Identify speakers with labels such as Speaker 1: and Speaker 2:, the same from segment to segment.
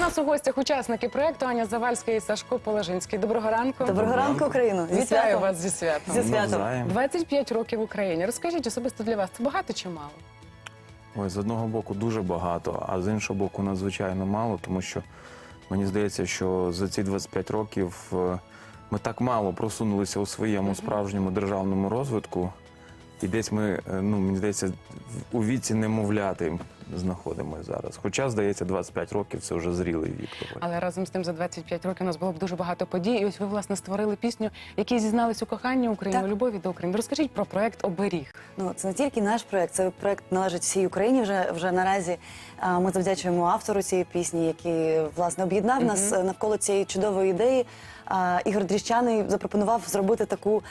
Speaker 1: нас у гостях учасники проекту Аня Завальська і Сашко Положинський. Доброго ранку.
Speaker 2: Доброго ранку, Україну! Зі
Speaker 1: Вітаю
Speaker 2: святом!
Speaker 1: вас зі святом.
Speaker 2: Зі святом!
Speaker 1: 25 років в Україні. Розкажіть особисто для вас, це багато чи мало?
Speaker 3: Ой, з одного боку дуже багато, а з іншого боку надзвичайно мало, тому що мені здається, що за ці 25 років е, ми так мало просунулися у своєму справжньому державному розвитку. І десь ми, е, ну мені здається, у віці немовляти знаходимося зараз. Хоча, здається, 25 років це вже зрілий вік.
Speaker 1: Але разом з тим за 25 років у нас було б дуже багато подій. І ось ви власне створили пісню, які зізнались у коханні України, у любові до України. Розкажіть про проект Оберіг.
Speaker 2: Ну це не тільки наш проект, це проект належить всій Україні. Вже вже наразі ми завдячуємо автору цієї пісні, який власне об'єднав нас навколо цієї чудової ідеї. Ігор Дріщаний запропонував зробити таку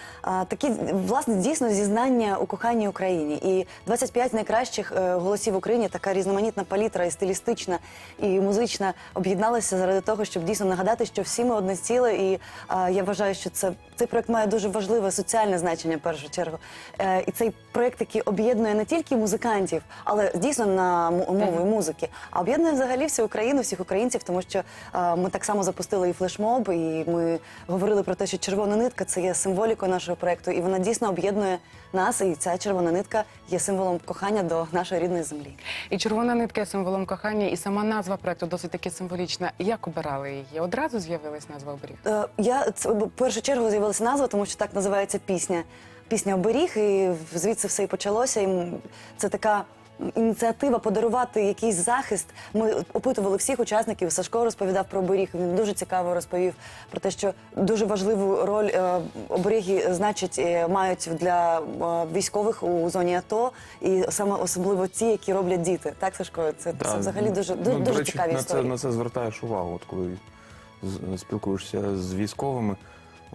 Speaker 2: такі власне дійсно зізнання у коханні Україні. І 25 найкращих е, голосів в Україні, така різноманітна палітра, і стилістична, і музична об'єдналися заради того, щоб дійсно нагадати, що всі ми одне ціле. І а, я вважаю, що це цей проект має дуже важливе соціальне значення в першу чергу. Е, і цей проект, який об'єднує не тільки музикантів, але дійсно на мову і музики, а об'єднує взагалі всю Україну, всіх українців, тому що е, ми так само запустили і флешмоб, і ми говорили про те, що червона нитка це є символікою нашого проекту, і вона дійсно об'єднує нас. І ця червона нитка є символом кохання до нашої рідної землі.
Speaker 1: І червона нитка символом кохання, і сама назва проекту досить таки символічна. Як обирали її? Одразу з'явилась назва Оберіг?
Speaker 2: Е, Я це в першу чергу з'явилася назва, тому що так називається пісня. Пісня оберіг, і звідси все і почалося. І це така ініціатива подарувати якийсь захист. Ми опитували всіх учасників. Сашко розповідав про оберіг. Він дуже цікаво розповів про те, що дуже важливу роль е, оберіги значить е, мають для е, військових у зоні АТО, і саме особливо ті, які роблять діти. Так, Сашко, це, це взагалі дуже
Speaker 3: ну,
Speaker 2: дуже,
Speaker 3: до
Speaker 2: дуже
Speaker 3: речі,
Speaker 2: цікаві
Speaker 3: на це, на це звертаєш увагу, от коли з- спілкуєшся з військовими.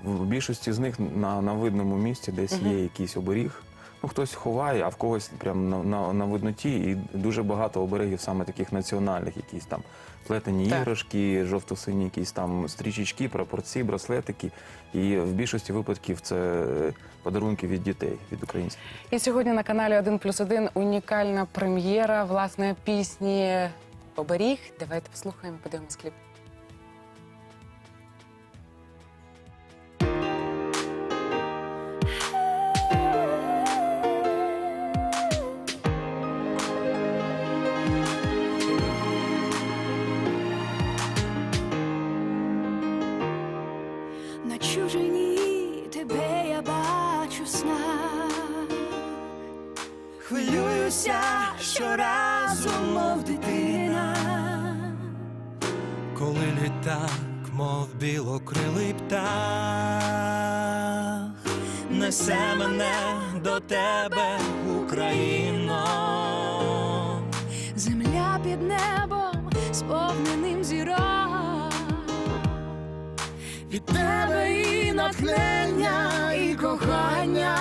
Speaker 3: В більшості з них на, на видному місці десь є якийсь оберіг. Ну, хтось ховає, а в когось прямо на, на, на видноті. І дуже багато оберегів саме таких національних, якісь там плетені
Speaker 1: Так.
Speaker 3: іграшки, жовто-сині якісь там стрічечки, прапорці, браслетики. І в більшості випадків це е, подарунки від дітей, від українців.
Speaker 1: І сьогодні на каналі 1 плюс 1 унікальна прем'єра власне пісні Оберіг. Давайте послухаємо, подивимось кліп.
Speaker 4: На тебе я бачу сна. Хвилююся щоразу, мов дитина.
Speaker 5: коли літак, мов білокрилий птах, несе мене до тебе, Україно.
Speaker 4: Земля під небом, сповненим зірок. Від тебе і натхнення, і кохання.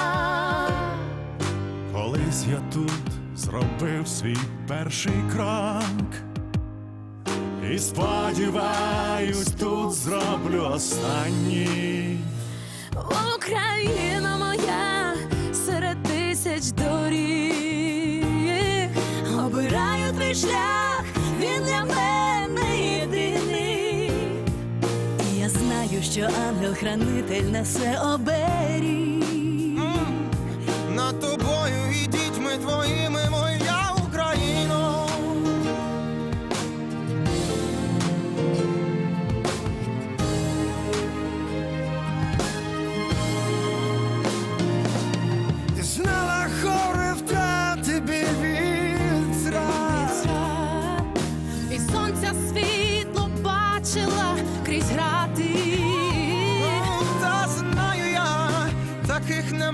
Speaker 5: Колись я тут зробив свій перший крок. І сподіваюсь, тут зроблю останній.
Speaker 4: Україна що ангел-хранитель несе оберіг.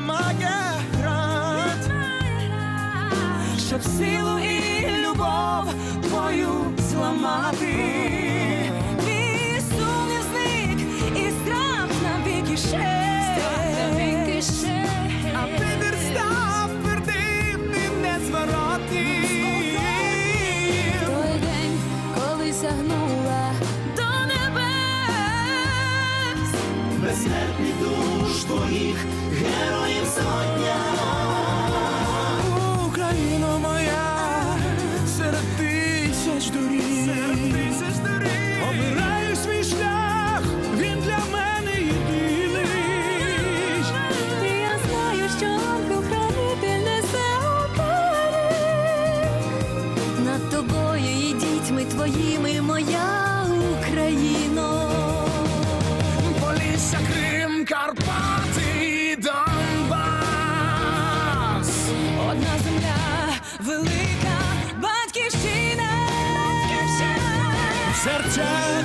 Speaker 6: Таких немає град.
Speaker 4: Щоб силу і любов твою зламати. Мій не зник і страх навіки ще.
Speaker 5: В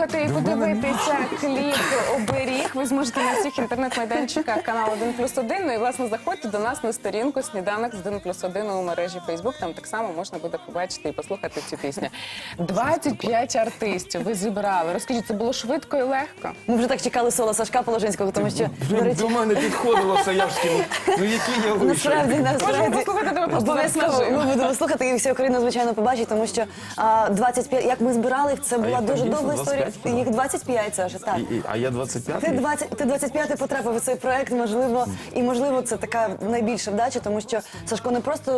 Speaker 1: Послухати і подивитися кліп оберіг. Ви зможете на всіх інтернет-майданчиках каналу 1 плюс 1. Ну і власне заходьте до нас на сторінку Сніданок з 1 плюс 1 у мережі Фейсбук. Там так само можна буде побачити і послухати цю пісню. 25 артистів ви зібрали. Розкажіть, це було швидко і легко.
Speaker 2: Ми вже так чекали соло Сашка Положинського, тому що до речі,
Speaker 3: До мене підходило Саявський. Ну, ну який я лише.
Speaker 2: Насправді,
Speaker 1: Можемо
Speaker 2: насправді
Speaker 1: послухати тебе просто
Speaker 2: обов'язково
Speaker 1: зараз
Speaker 2: ми будемо слухати і вся Україна звичайно побачить, тому що а, 25, як ми збирали, це була
Speaker 3: там
Speaker 2: дуже
Speaker 3: дійсно
Speaker 2: довга історія.
Speaker 3: 25
Speaker 2: Їх 25, Саша, так.
Speaker 3: І- і- А я 25
Speaker 2: Ти 20, ти 25 потрапив у цей проект, можливо, і можливо це така найбільша вдача, тому що Сашко не просто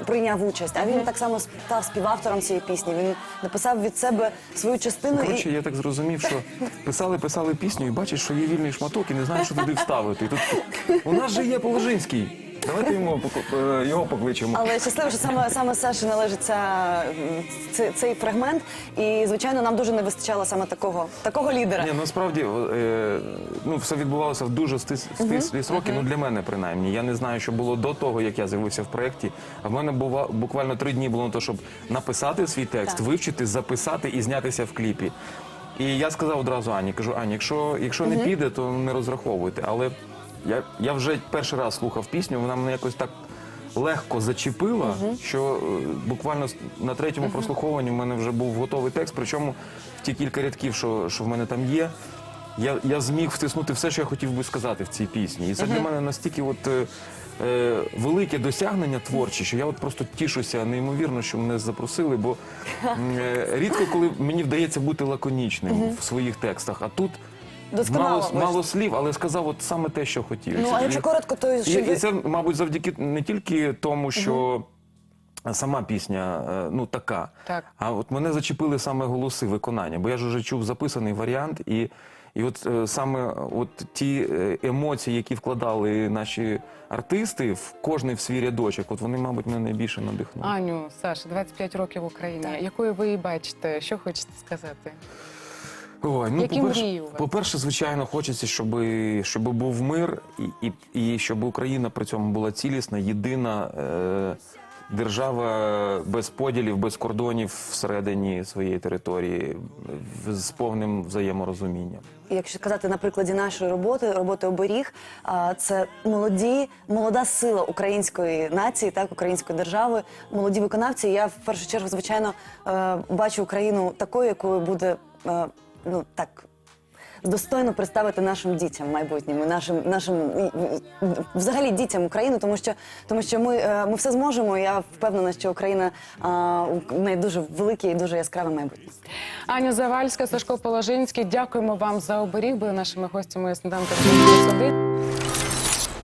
Speaker 2: е, прийняв участь, а він так само став співавтором цієї пісні. Він написав від себе свою частину
Speaker 3: Коротше,
Speaker 2: і
Speaker 3: я так зрозумів, що писали, писали пісню і бачиш, що є вільний шматок і не знаєш, що туди вставити. І тут у нас же є Положинський. Давайте йому поку- е, його покличемо.
Speaker 2: Але щасливо, що саме саме Саші належить ця, м, цей, цей фрагмент. І звичайно, нам дуже не вистачало саме такого такого лідера.
Speaker 3: Ні, насправді е, ну, все відбувалося в дуже стис, стислі сроки, ну для мене принаймні. Я не знаю, що було до того, як я з'явився в проєкті. А в мене бува, буквально три дні було на те, щоб написати свій текст,
Speaker 2: Так.
Speaker 3: вивчити, записати і знятися в кліпі. І я сказав одразу Ані, кажу, Ані, якщо, якщо не піде, то не розраховуйте. Але я, я вже перший раз слухав пісню, вона мене якось так. Легко зачепила, що е, буквально с- на третьому прослуховуванні в мене вже був готовий текст. Причому в ті кілька рядків, що, що в мене там є, я, я зміг втиснути все, що я хотів би сказати в цій пісні. І це для мене настільки от, е, е, велике досягнення творче, що я от просто тішуся неймовірно, що мене запросили, бо м, е, рідко коли мені вдається бути лаконічним в своїх текстах. А тут
Speaker 2: Досконало
Speaker 3: мало,
Speaker 2: вийшло.
Speaker 3: мало слів, але сказав от саме те, що хотів.
Speaker 2: Ну, а якщо
Speaker 3: І-
Speaker 2: коротко, то що
Speaker 3: і це, мабуть, завдяки не тільки тому, що сама пісня е, ну така,
Speaker 1: Так.
Speaker 3: а от мене зачепили саме голоси виконання, бо я ж вже чув записаний варіант, і, і от е, саме от ті е, емоції, які вкладали наші артисти, в кожний в свій рядочок, от вони, мабуть, мене найбільше надихнули.
Speaker 1: Аню, Саша, 25 років в Україні. Якою ви її бачите? Що хочете сказати?
Speaker 3: Ой, ну,
Speaker 1: Які
Speaker 3: по-перше,
Speaker 1: мрії у вас?
Speaker 3: по-перше, звичайно, хочеться, щоб, щоб був мир і, і, і щоб Україна при цьому була цілісна, єдина е, держава без поділів, без кордонів всередині своєї території, в- з повним взаєморозумінням.
Speaker 2: Якщо казати на прикладі нашої роботи, роботи оберіг, а, це молоді, молода сила української нації, так української держави, молоді виконавці. Я в першу чергу, звичайно, е, бачу Україну такою, якою буде е, ну так. Достойно представити нашим дітям майбутнім, нашим нашим взагалі дітям України, тому що тому що ми, е, ми все зможемо. Я впевнена, що Україна має дуже велике і дуже яскраве майбутнє.
Speaker 1: Аня Завальська, Сашко Положинський. Дякуємо вам за оберіг. Були нашими гостями сніданка. «1+1».